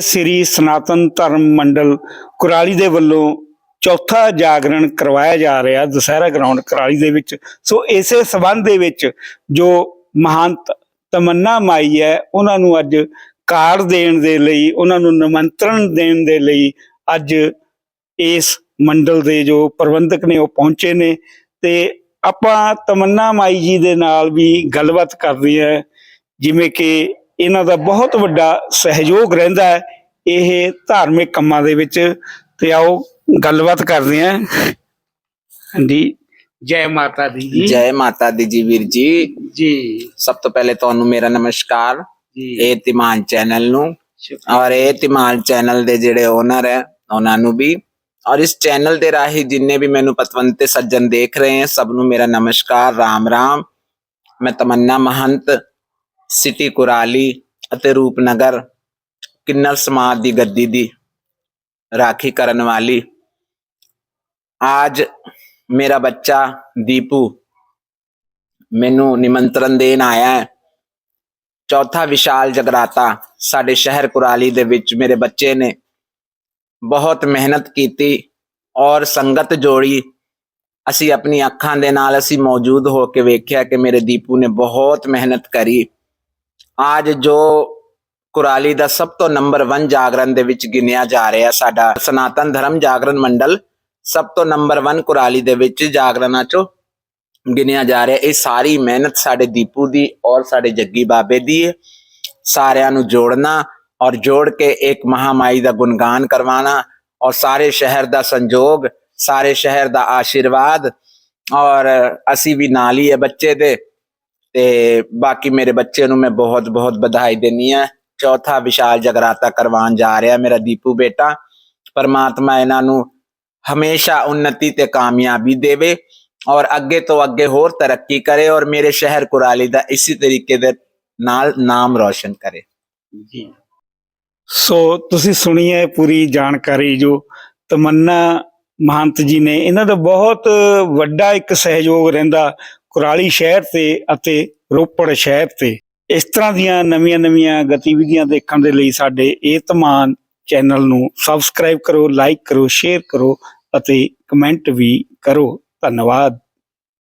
ਸ੍ਰੀ ਸਨਾਤਨ ਧਰਮ ਮੰਡਲ ਕੁਰਾਲੀ ਦੇ ਵੱਲੋਂ ਚੌਥਾ ਜਾਗਰਣ ਕਰਵਾਇਆ ਜਾ ਰਿਹਾ, ਦੁਸਹਿਰਾ ਗਰਾਊਂਡ ਕੁਰਾਲੀ ਦੇ ਵਿੱਚ। ਸੋ ਇਸੇ ਸਬੰਧ ਦੇ ਵਿੱਚ ਜੋ ਮਹੰਤ ਤਮੰਨਾ ਮਾਈ ਹੈ, ਉਹਨਾਂ ਨੂੰ ਅੱਜ ਕਾਰਡ ਦੇਣ ਦੇ ਲਈ, ਉਹਨਾਂ ਨੂੰ ਨਿਮੰਤਰਣ ਦੇਣ ਦੇ ਲਈ ਅੱਜ ਇਸ ਮੰਡਲ ਦੇ ਜੋ ਪ੍ਰਬੰਧਕ ਨੇ ਉਹ ਪਹੁੰਚੇ ਨੇ। ਤੇ ਆਪਾਂ ਤਮੰਨਾ ਮਾਈ ਜੀ ਦੇ ਨਾਲ ਵੀ ਗੱਲਬਾਤ ਕਰਦੇ ਹਾਂ, ਜਿਵੇਂ ਕਿ ਇਹਨਾਂ ਦਾ ਬਹੁਤ ਵੱਡਾ ਸਹਿਯੋਗ ਰਹਿੰਦਾ ਹੈ ਇਹ ਧਾਰਮਿਕ ਕੰਮਾਂ ਦੇ ਵਿੱਚ। ਤੇ ਆਓ ਗੱਲਬਾਤ ਕਰਦੇ ਹਾਂ। ਹਾਂਜੀ। ਜੈ ਮਾਤਾ ਦੀ ਜੀ। ਜੈ ਮਾਤਾ ਦੀ ਜੀ ਵੀਰ ਜੀ। ਜੀ। ਸਭ ਤੋਂ ਪਹਿਲੇ ਤੁਹਾਨੂੰ ਮੇਰਾ ਨਮਸਕਾਰ। ਜੀ। ਇਹ ਤਿਮਾਨ ਚੈਨਲ ਨੂੰ। ਔਰ ਇਹ ਤਿਮਾਨ ਚੈਨਲ ਦੇ ਜਿਹੜੇ ਓਨਰ ਹੈ ਉਹਨਾਂ ਨੂੰ ਵੀ। ਔਰ ਇਸ ਚੈਨਲ ਦੇ ਰਾਹੀਂ ਜਿੰਨੇ ਵੀ ਮੈਨੂੰ ਪਤਵੰਤੇ ਸੱਜਣ ਦੇਖ ਰਹੇ ਹਨ ਸਭ ਨੂੰ ਮੇਰਾ ਨਮਸਕਾਰ। ਰਾਮ ਰਾਮ। ਮੈਂ ਤਮੰਨਾ ਮਹੰਤ। ਸਿਟੀ ਕੁਰਾਲੀ ਅਤੇ ਰੂਪਨਗਰ ਕਿੰਨਰ ਸਮਾਜ ਦੀ ਗੱਦੀ ਦੀ ਰਾਖੀ ਕਰਨ ਵਾਲੀ। ਅੱਜ ਮੇਰਾ ਬੱਚਾ ਦੀਪੂ ਮੈਨੂੰ ਨਿਮੰਤਰਣ ਦੇਣ ਆਇਆ ਹੈ। ਚੌਥਾ ਵਿਸ਼ਾਲ ਜਗਰਾਤਾ ਸਾਡੇ ਸ਼ਹਿਰ ਕੁਰਾਲੀ ਦੇ ਵਿੱਚ ਮੇਰੇ ਬੱਚੇ ਨੇ ਬਹੁਤ ਮਿਹਨਤ ਕੀਤੀ ਔਰ ਸੰਗਤ ਜੋੜੀ ਅਸੀਂ ਆਪਣੀ ਅੱਖਾਂ ਦੇ ਨਾਲ ਅਸੀਂ ਮੌਜੂਦ ਹੋ ਕੇ ਵੇਖਿਆ ਕਿ ਮੇਰੇ ਦੀਪੂ ਨੇ ਬਹੁਤ ਮਿਹਨਤ ਕਰੀ। ਅੱਜ ਜੋ ਕੁਰਾਲੀ ਦਾ ਸਭ ਤੋਂ ਨੰਬਰ 1 ਜਾਗਰਣ ਦੇ ਵਿੱਚ ਗਿਣਿਆ ਜਾ ਰਿਹਾ ਸਾਡਾ ਸਨਾਤਨ ਧਰਮ ਜਾਗਰਣ ਮੰਡਲ ਸਭ ਤੋਂ ਨੰਬਰ 1 ਕੁਰਾਲੀ ਦੇ ਵਿੱਚ ਜਾਗਰਣਾਂ ਚੋਂ ਗਿਣਿਆ ਜਾ ਰਿਹਾ ਇਹ ਸਾਰੀ ਮਿਹਨਤ ਸਾਡੇ ਦੀਪੂ ਦੀ ਔਰ ਸਾਡੇ ਜੱਗੀ ਬਾਬੇ ਦੀ ਹੈ ਸਾਰਿਆਂ ਨੂੰ ਜੋੜਨਾ ਔਰ ਜੋੜ ਕੇ ਇੱਕ ਮਹਾਮਾਈ ਦਾ ਗੁਣਗਾਨ ਕਰਵਾਉਣਾ ਔਰ ਸਾਰੇ ਸ਼ਹਿਰ ਦਾ ਸੰਜੋਗ ਸਾਰੇ ਸ਼ਹਿਰ ਦਾ ਆਸ਼ੀਰਵਾਦ ਔਰ ਅਸੀਂ ਵੀ ਨਾਲ ਹੀ ਹੈ ਬੱਚੇ ਦੇ ਤੇ ਬਾਕੀ ਮੇਰੇ ਬੱਚੇ ਨੂੰ ਮੈਂ ਬਹੁਤ ਬਹੁਤ ਵਧਾਈ ਦੇਣੀ ਹੈ। ਚੌਥਾ ਵਿਸ਼ਾਲ ਜਗਰਾਤਾ ਕਰਵਾਉਣ ਜਾ ਰਿਹਾ ਮੇਰਾ ਦੀਪੂ ਬੇਟਾ। ਪਰਮਾਤਮਾ ਇਹਨਾਂ ਨੂੰ ਹਮੇਸ਼ਾ ਉન્નਤੀ ਤੇ ਕਾਮਯਾਬੀ ਦੇਵੇ ਔਰ ਅੱਗੇ ਤੋਂ ਅੱਗੇ ਹੋਰ ਤਰੱਕੀ ਕਰੇ ਔਰ ਮੇਰੇ ਸ਼ਹਿਰ ਕੁਰਾਲੀ ਦਾ ਇਸੇ ਤਰੀਕੇ ਦੇ ਨਾਲ ਨਾਮ ਰੋਸ਼ਨ ਕਰੇ। ਜੀ। ਸੋ ਤੁਸੀਂ ਸੁਣੀ ਹੈ ਪੂਰੀ ਜਾਣਕਾਰੀ ਜੋ ਤਮੰਨਾ ਮਹੰਤ ਜੀ ਨੇ। ਇਹਨਾਂ ਦਾ ਬਹੁਤ ਵੱਡਾ ਇੱਕ ਸਹਿਯੋਗ ਰਹਿੰਦਾ ਕੁਰਾਲੀ ਸ਼ਹਿਰ ਤੇ ਅਤੇ ਰੋਪੜ ਸ਼ਹਿਰ ਤੇ। ਇਸ ਤਰ੍ਹਾਂ ਦੀਆਂ ਨਵੀਆਂ-ਨਵੀਆਂ ਗਤੀਵਿਧੀਆਂ ਦੇਖਣ ਦੇ ਲਈ ਸਾਡੇ ਇਹ ਤਮਾਨ ਚੈਨਲ ਨੂੰ ਸਬਸਕ੍ਰਾਈਬ ਕਰੋ, ਲਾਈਕ ਕਰੋ, ਸ਼ੇਅਰ ਕਰੋ ਅਤੇ ਕਮੈਂਟ ਵੀ ਕਰੋ। ਧੰਨਵਾਦ।